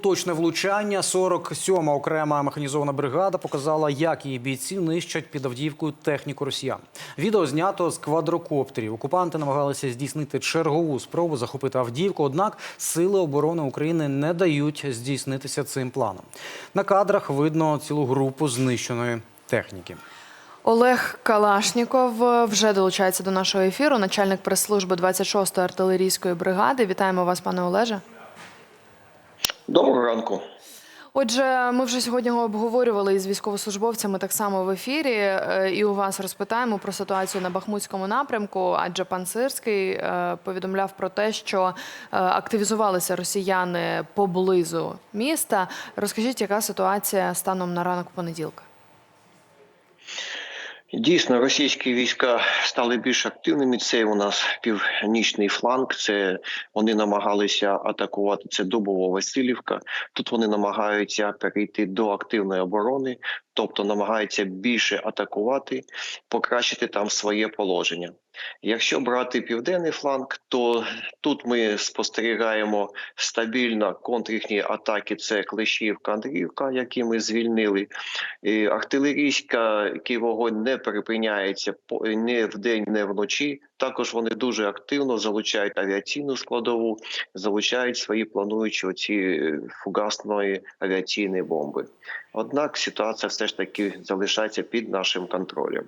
Точне влучання 47-ма окрема механізована бригада показала, як її бійці нищать під Авдіївкою техніку росіян. Відео знято з квадрокоптерів. Окупанти намагалися здійснити чергову спробу захопити Авдіївку. Однак сили оборони України не дають здійснитися цим планом. На кадрах видно цілу групу знищеної техніки. Олег Калашніков вже долучається до нашого ефіру, начальник прес-служби 26-ї артилерійської бригади. Вітаємо вас, пане Олеже. Доброго ранку. Отже, ми вже сьогодні обговорювали із військовослужбовцями так само в ефірі, е, і у вас розпитаємо про ситуацію на Бахмутському напрямку. Адже пан Сирський е, повідомляв про те, що е, активізувалися росіяни поблизу міста. Розкажіть, яка ситуація станом на ранок понеділка? Дійсно, російські війська стали більш активними. Це у нас північний фланг. Це вони намагалися атакувати це добово-Василівка. Тут вони намагаються перейти до активної оборони, тобто намагаються більше атакувати, покращити там своє положення. Якщо брати південний фланг, то тут ми спостерігаємо стабільно контрїхні атаки. Це Клещівка, Андріївка, які ми звільнили. І артилерійський вогонь не припиняється ні вдень, ні вночі. Також вони дуже активно залучають авіаційну складову, залучають свої плануючі оці фугасної авіаційні бомби. Однак ситуація все ж таки залишається під нашим контролем.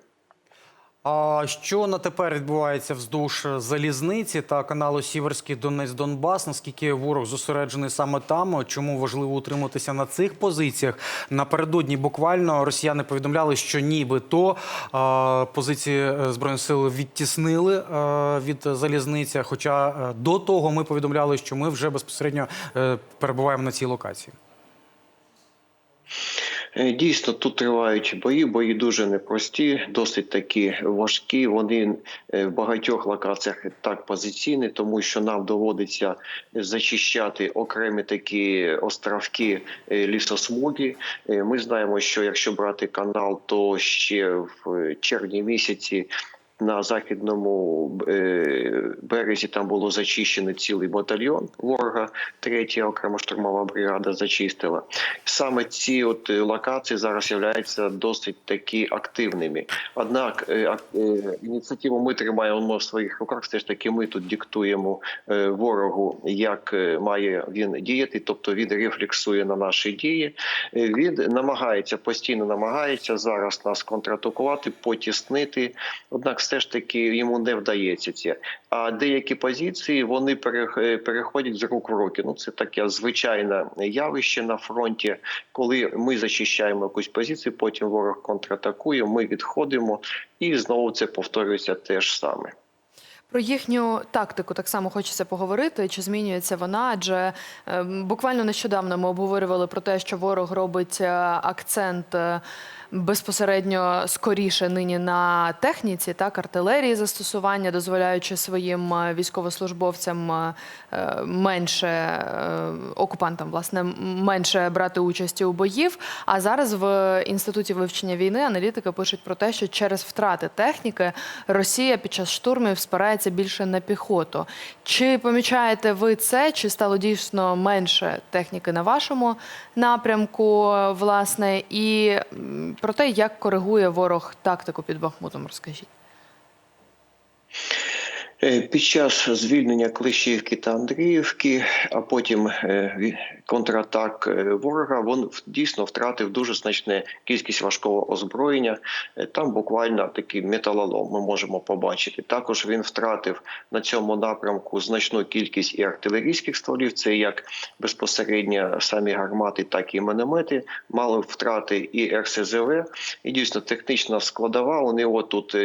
А що на тепер відбувається вздовж залізниці та каналу Сіверський Донець Донбас? Наскільки ворог зосереджений саме там? Чому важливо утриматися на цих позиціях? Напередодні буквально росіяни повідомляли, що нібито а, позиції е, збройних сил відтіснили е, від залізниці. Хоча е, до того ми повідомляли, що ми вже безпосередньо е, перебуваємо на цій локації. Е, Дійсно, тут тривають бої. Бої дуже непрості, досить такі важкі. Вони е, в багатьох локаціях так позиційні, тому що нам доводиться зачищати окремі такі островки е, лісосмуги. Ми знаємо, що якщо брати канал, то ще в червні місяці. На західному е, березі там було зачищено цілий батальйон ворога. Третя окрема штурмова бригада зачистила. Саме ці от е, локації зараз являються досить такі активними. Однак е, ініціативу ми тримаємо в своїх руках. Все ж таки, ми тут диктуємо ворогу, як має він діяти, тобто він рефлексує на наші дії. Він намагається постійно намагається зараз нас контратакувати, потіснити. Однак, все ж таки йому не вдається це. А деякі позиції вони е, переходять з рук в руки. Ну це таке звичайне явище на фронті, коли ми зачищаємо якусь позицію, потім ворог контратакує, ми відходимо, і знову це повторюється те ж саме. Про їхню тактику так само хочеться поговорити. Чи змінюється вона? Адже е, буквально нещодавно ми обговорювали про те, що ворог робить е, акцент е, безпосередньо скоріше нині на техніці, так артилерії застосування, дозволяючи своїм е, військовослужбовцям е, е, менше окупантам, власне, менше брати участі у боїв. А зараз в інституті вивчення війни аналітики пишуть про те, що через втрати техніки Росія під час штурмів спирається більше на піхоту. Чи помічаєте ви це? Чи стало дійсно менше техніки на вашому напрямку, власне, і про те, як коригує ворог тактику під Бахмутом, розкажіть. Е, Під час звільнення Клещівки та Андріївки, а потім е, контратак е, ворога, він дійсно втратив дуже значну кількість важкого озброєння. Там буквально такий металолом ми можемо побачити. Також він втратив на цьому напрямку значну кількість і артилерійських стволів. Це як безпосередньо самі гармати, так і міномети. Мали втрати і РСЗВ. І дійсно технічна складова у нього тут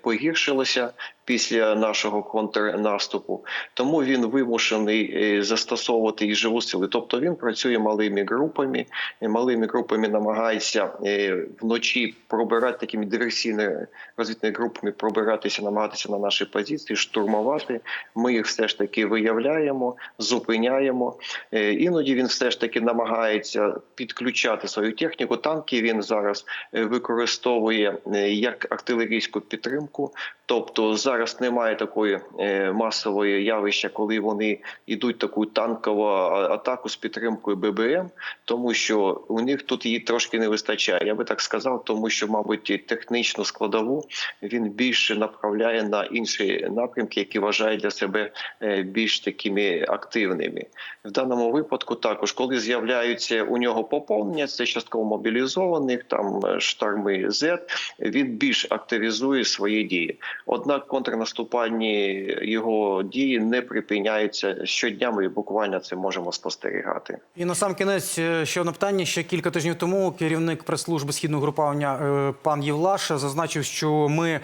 погіршилася після нашого контрнаступу. Тому він вимушений е, застосовувати і живу сили. Тобто він працює малими групами, малими групами намагається е, вночі пробирати такими диверсійними розвідними групами, пробиратися, намагатися на наші позиції, штурмувати. Ми їх все ж таки виявляємо, зупиняємо. Е, Іноді він все ж таки намагається підключати свою техніку. Танки він зараз використовує як артилерійську підтримку, тобто за зараз немає такої е, масової явища, коли вони йдуть таку танкову атаку з підтримкою ББМ, тому що у них тут її трошки не вистачає. Я би так сказав, тому що, мабуть, технічну складову він більше направляє на інші напрямки, які вважає для себе е, більш такими активними. В даному випадку також, коли з'являються у нього поповнення, це частково мобілізованих, там е, штарми Z, він більш активізує свої дії. Однак контрнаступальні його дії не припиняються щодня. Ми буквально це можемо спостерігати. І на сам кінець е, ще одне питання. Ще кілька тижнів тому керівник прес-служби східного групування е, пан Євлаш зазначив, що ми.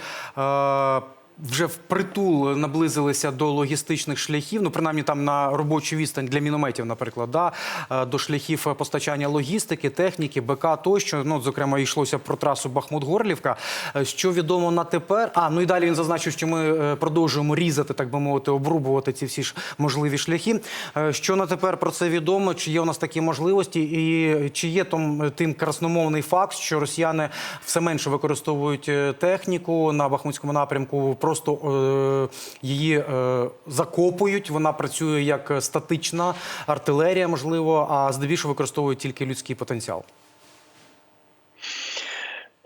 Вже впритул наблизилися до логістичних шляхів, ну принаймні там на робочу відстань для мінометів, наприклад, да, е, до шляхів постачання логістики, техніки, БК тощо. Ну, зокрема, йшлося про трасу Бахмут-Горлівка. Е, Що відомо на тепер? А ну і далі він зазначив, що ми е, продовжуємо різати, так би мовити, обрубувати ці всі ж можливі шляхи. Що на тепер про це відомо? Чи є у нас такі можливості, і чи є там тим красномовний факт, що росіяни все менше використовують техніку на Бахмутському напрямку, просто е, її е, закопують. Вона працює як статична артилерія, можливо, а здебільшого використовують тільки людський потенціал.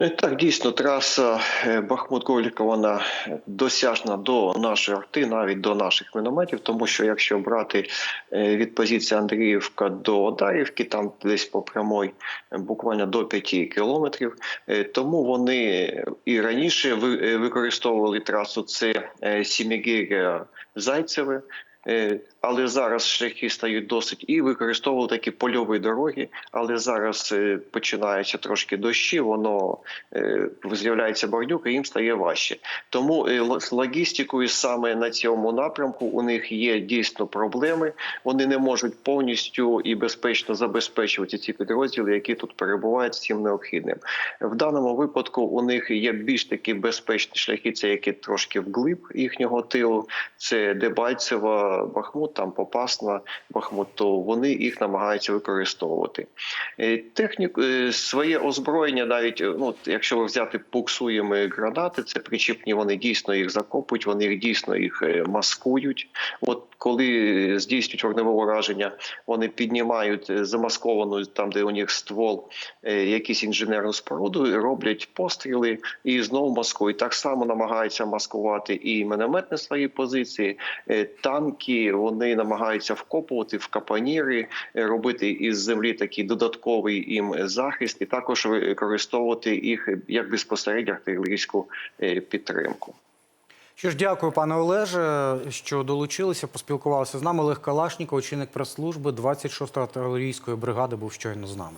Е, Так, дійсно, траса Бахмут-Горлівка, вона досяжна до нашої арти, навіть до наших мінометів, тому що якщо брати е, від позиції Андріївка до Одарівки, там десь по прямой е, буквально до 5 кілометрів, е, тому вони і раніше ви- е, використовували трасу це е, Сімігір'я Зайцеве. Е, Але зараз шляхи стають досить і використовували такі польові дороги. Але зараз е, починається трошки дощі, воно е, з'являється бордюк, і їм стає важче. Тому з логістикою саме на цьому напрямку у них є дійсно проблеми. Вони не можуть повністю і безпечно забезпечувати ці підрозділи, які тут перебувають цим необхідним. В даному випадку у них є більш такі безпечні шляхи, це які трошки вглиб їхнього тилу. Це Дебальцева, Бахмут, там Попасна, Бахмут. То вони їх намагаються використовувати. Е, Техніку е, своє озброєння, навіть е, ну, якщо ви взяти буксуємо гранати, це причіпні, вони дійсно їх закопують, вони їх дійсно їх маскують. От коли здійснюють вогневе ураження, вони піднімають замасковану там, де у них ствол, якісь інженерну споруду, роблять постріли і знову маскують. Так само намагаються маскувати і мінометні свої позиції, е, танки. Вони намагаються вкопувати в капаніри, е, робити із землі такий додатковий їм захист, і також використовувати їх як безпосередньо артилерійську е, підтримку. Що ж, дякую, пане Олеже, що долучилися, поспілкувалися з нами. Олег Калашніков, очільник прес-служби 26-ї артилерійської бригади, був щойно з нами.